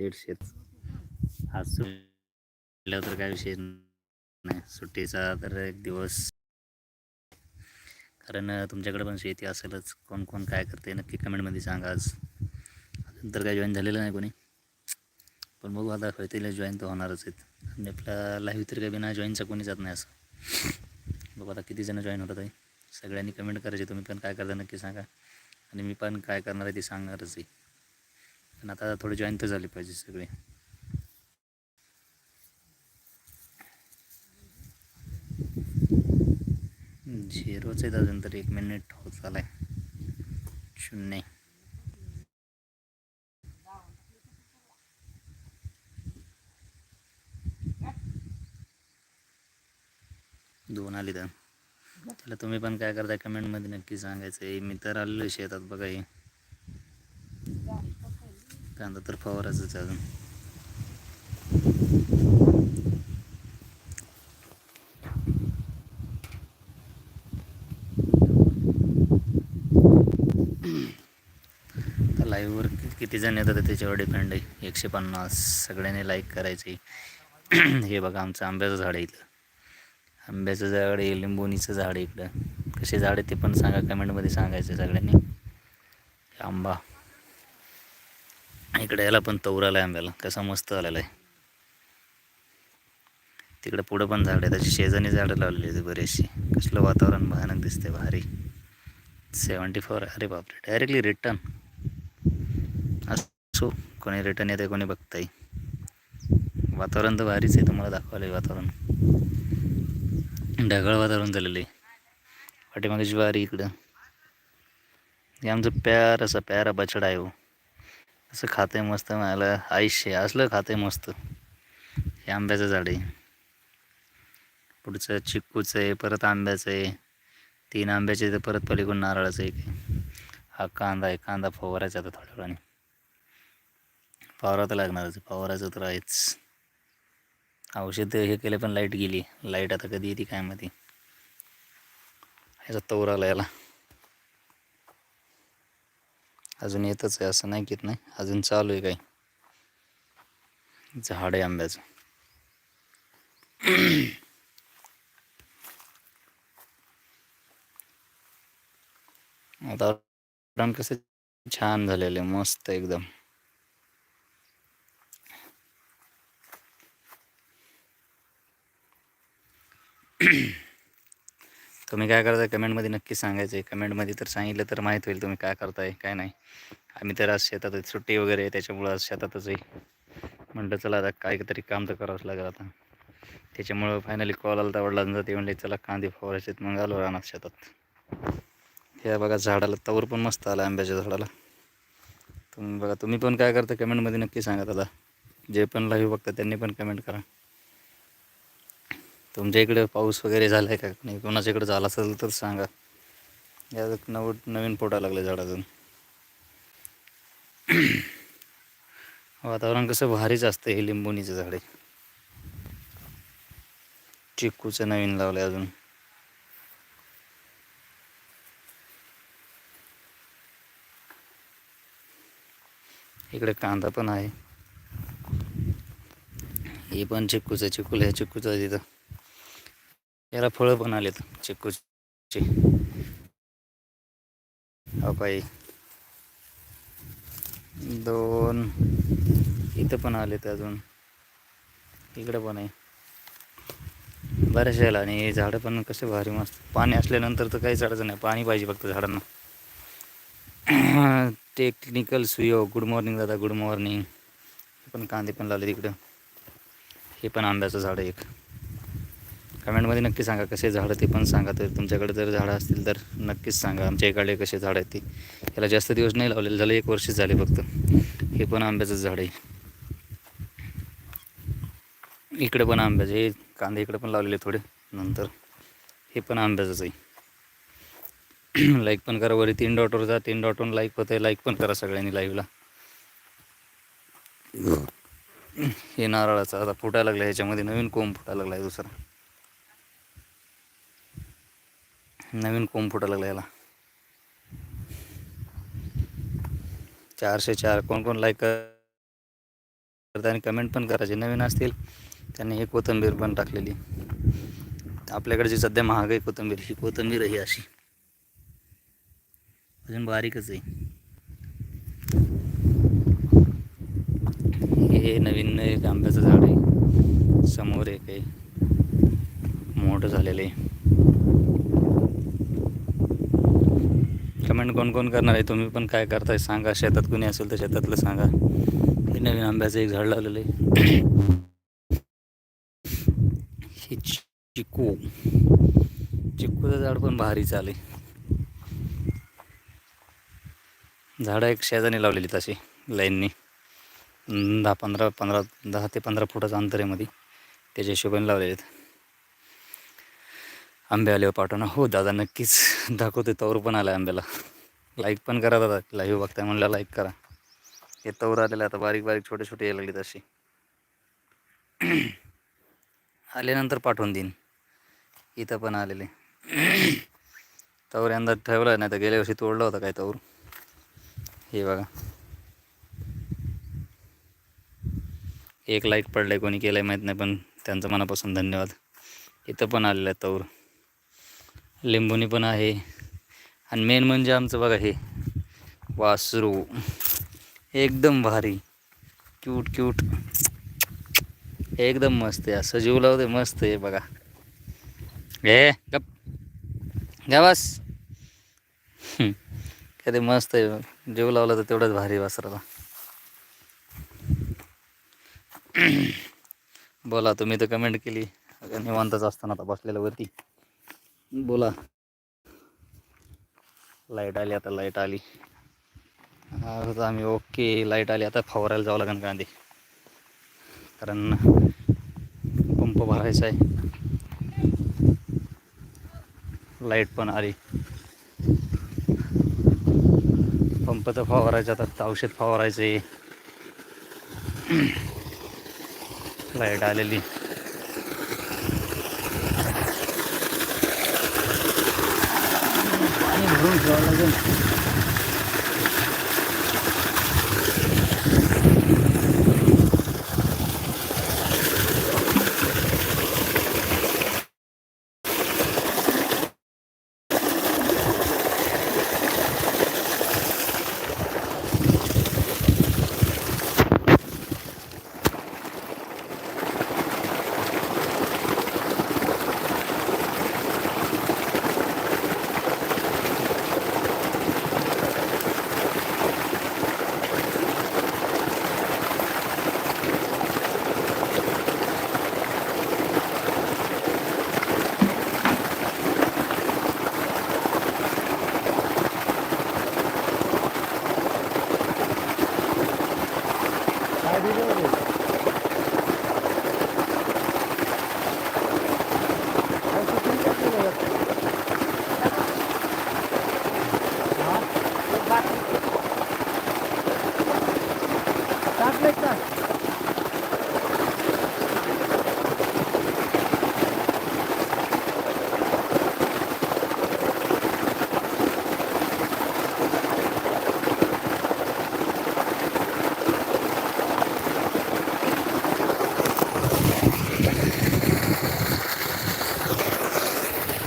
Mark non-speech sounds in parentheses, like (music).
थेट शेत. आज सुटल्यावर तर काय विषय नाही. सुट्टीचा तर एक दिवस. कारण तुमच्याकडे पण शेती असेलच. कोण कोण काय करते नक्की कमेंटमध्ये सांगा आज. अजून तर काय जॉईन झालेलं नाही कोणी. पण बघू आता होतील जॉईन तर होणारच आहेत. आणि आपल्या लाईव्ह तर काही बिना जॉईनचं कोणी जात नाही असं. बघू आता किती जण जॉईन होतात आहे सगळ्यांनी कमेंट करायचे. तुम्ही पण काय करता नक्की सांगा. आणि मी पण काय करणार आहे ते सांगणारच आहे. पण आता थोडे जॉईन तर झाले पाहिजे सगळे. झिरोच आहेत अजून तर एक मिनिट होत आलाय शून्य. दोन आली तर. त्याला तुम्ही पण काय करताय? कमेंटमध्ये नक्की सांगायचं आहे. मी तर आलेलो शेतात बघा हे. कांदा तर फवारायचाच अजून. तर लाईव्हवर किती जण येतात त्याच्यावर डिपेंड आहे. एकशे पन्नास सगळ्यांनी लाईक करायचे (clears throat) हे बघा आमचं आंब्याचं झाड आहे इथं आंब्याचं झाड आहे लिंबोणीचं झाड आहे इकडं. कसे झाड आहे ते पण सांगा कमेंटमध्ये सांगायचं सगळ्यांनी. आंबा. इकडे याला पण तौराला आहे आंब्याला. कसा मस्त आलेला आहे तिकडे पुढं पण झाड आहे त्याची शेजारी झाडं लावलेली होती बरेचशी. कसलं वातावरण भयानक दिसते भारी. सेवन्टी फोर अरे बापरे डायरेक्टली रिटर्न असो कोणी रिटर्न येते कोणी बघताय. वातावरण तर भारीच आहे तुम्हाला दाखवायला आहे वातावरण. ढगाळ वातावरण झालेलं आहे. पाठीमागे ज्वारी इकडं. हे आमचं प्यार असा प्यारा बछडा आहे हो. असं खाते मस्त मला आयुष्य असलं खाते मस्त. हे आंब्याचं झाड आहे. पुढचं चिक्कूचं आहे परत आंब्याचं आहे. तीन आंब्याचे तर परत पलीकडून नारळाचं आहे आहे. हा कांदा आहे कांदा फवारायचा आता थोड्या वेळाने फवारा तर लागणारच आहे, फवारायचं तर आहेच. औषध हे केलं पण लाइट गेली. लाइट आता कधी येते काय माहिती. ह्याचा तौर आला याला. अजून येतच आहे असं नाही घेत नाही. अजून चालू आहे काही. झाड आहे आंब्याचं. वातावरण कसं छान झालेलं आहे मस्त एकदम. तुम्ही काय करताय? कमेंटमध्ये नक्की सांगायचं आहे. कमेंटमध्ये तर सांगितलं तर माहीत होईल तुम्ही काय करताय काय नाही. आम्ही तर आज शेतात सुट्टी वगैरे आहे त्याच्यामुळं आज शेतातच आहे. म्हटलं चला आता काहीतरी काम तर करावंच लागेल आता. त्याच्यामुळं फायनली कॉल आला तर वडिलांचा. ते म्हणले चला कांदे फवारायचे मग आलो राहणार शेतात. हे बघा झाडाला तवर पण मस्त आला आंब्याच्या झाडाला. तुम्ही बघा तुम्ही पण काय करता? कमेंटमध्ये नक्की सांगा दादा जे पण लाईव्ह बघता त्यांनी पण कमेंट करा. तुमच्या इकडे पाऊस वगैरे झाला आहे का? नाही कोणाच्या इकडे झाला असेल तर सांगा. या नव नवीन पोटा लागले झाडातून. वातावरण कसं भारीच असतं हे लिंबोणीचं झाड. आहे चिक्कूचं नवीन लावलं अजून. इकडे कांदा पण आहे. हे पण चिक्कूचं चिकूल ह्या चिक्कूचं तिथं. याला फळं पण आलेत चिकूचे. हो पाई दोन. इथं पण आलेत अजून. इकडं पण आहे. बऱ्याच याला. आणि झाडं पण कसे भारी मस्त. पाणी असल्यानंतर तर काही अडचण नाही. पाणी पाहिजे फक्त झाडांना. टेक्निकल सुयो गुड मॉर्निंग दादा. गुड मॉर्निंग हे पण कांदे पण लावले तिकडं हे पण आंब्याचं झाड एक. कमेंटमध्ये नक्की सांगा कसे झाडं ते पण सांगा. तर तुमच्याकडे जर झाडं असतील तर नक्कीच सांगा. आमच्या इकडे कसे झाडं आहेत ते. याला जास्त दिवस नाही लावलेले. झाले एक वर्ष झाले फक्त. हे पण आंब्याचं झाड आहे. इकडे पण आंब्याचं हे कांदे इकडे पण लावलेले थोडे. नंतर हे पण आंब्याचंच आहे. (clears throat) लाईक पण करा. वरी तीन डॉटवर जा. तीन डॉटवर लाईक होतं आहे लाईक पण करा सगळ्यांनी लाईव्हला हे नारळाचं. आता फुटायला लागलं ह्याच्यामध्ये नवीन कोंब फुटायला लागला आहे दुसरा. नवीन कोंब फुटायला लागला याला. चारशे चार. कोण कोण लाईक करता आणि कमेंट पण करायचे नवीन असतील त्यांनी हे कोथिंबीर पण टाकलेली. आपल्याकडे जी सध्या महाग आहे कोथिंबीर ही कोथिंबीर ही अशी. अजून बारीकच आहे. हे नवीन एक आंब्याचं झाड आहे. समोर एक आहे. मोठं झालेलं आहे. कमेंट कोण कोण करणार आहे? तुम्ही पण काय करताय? सांगा. शेतात कुणी असेल तर शेतातलं सांगा. हे नवीन आंब्याचं एक झाड लावलेलं आहे. हे चिकू. चिकूचं झाड पण भारी चाले झाडं एक शेजाने लावलेली तशी लाईननी. दहा पंधरा पंधरा दहा ते पंधरा फुटाचं अंतर आहे मध्ये त्याच्या हिशोबाने लावलेले आहेत. आंबे आले पाठवणं हो दादा नक्कीच दाखवते तोवर पण आला आंब्याला. लाईक पण करा दादा. लाईव्ह बघताय म्हणलं लाईक करा. हे तवर आलेलं आता बारीक बारीक छोटे छोटे यायला लागले तसे (clears throat) आल्यानंतर पाठवून देईन. इथं पण आलेले. (clears throat) तवर यंदा ठेवला नाही तर गेल्या वर्षी तोडला होता काय तवर. हे बघा. एक लाईक पडलाय कोणी केलंय माहीत नाही पण त्यांचं मनापासून धन्यवाद. इथं पण आलेलं आहे तवर. लिंबुनी पण आहे. आणि मेन म्हणजे आमचं बघा हे वासरू. एकदम भारी. क्यूट क्यूट एकदम मस्त आहे. असं जीव लावते मस्त आहे बघा. ए गप. घ्या बस. कधी मस्त आहे जीव लावला तर तेवढंच भारी वासराला. बोला तुम्ही तर कमेंट केली. अगं निवांतच असताना आता बसलेल्या वरती. बोला. लाइट आली आता लाइट आली. आता आम्ही ओके लाइट आली. आता फवारायला जावं लागेल कांदे कारण पंप भरायचा आहे. लाइट पण आली. पंप तर फवारायचा आता औषध फवारायचं. आहे लाइट आलेली. पाणी भरून ठेवावं लागेल टाकले का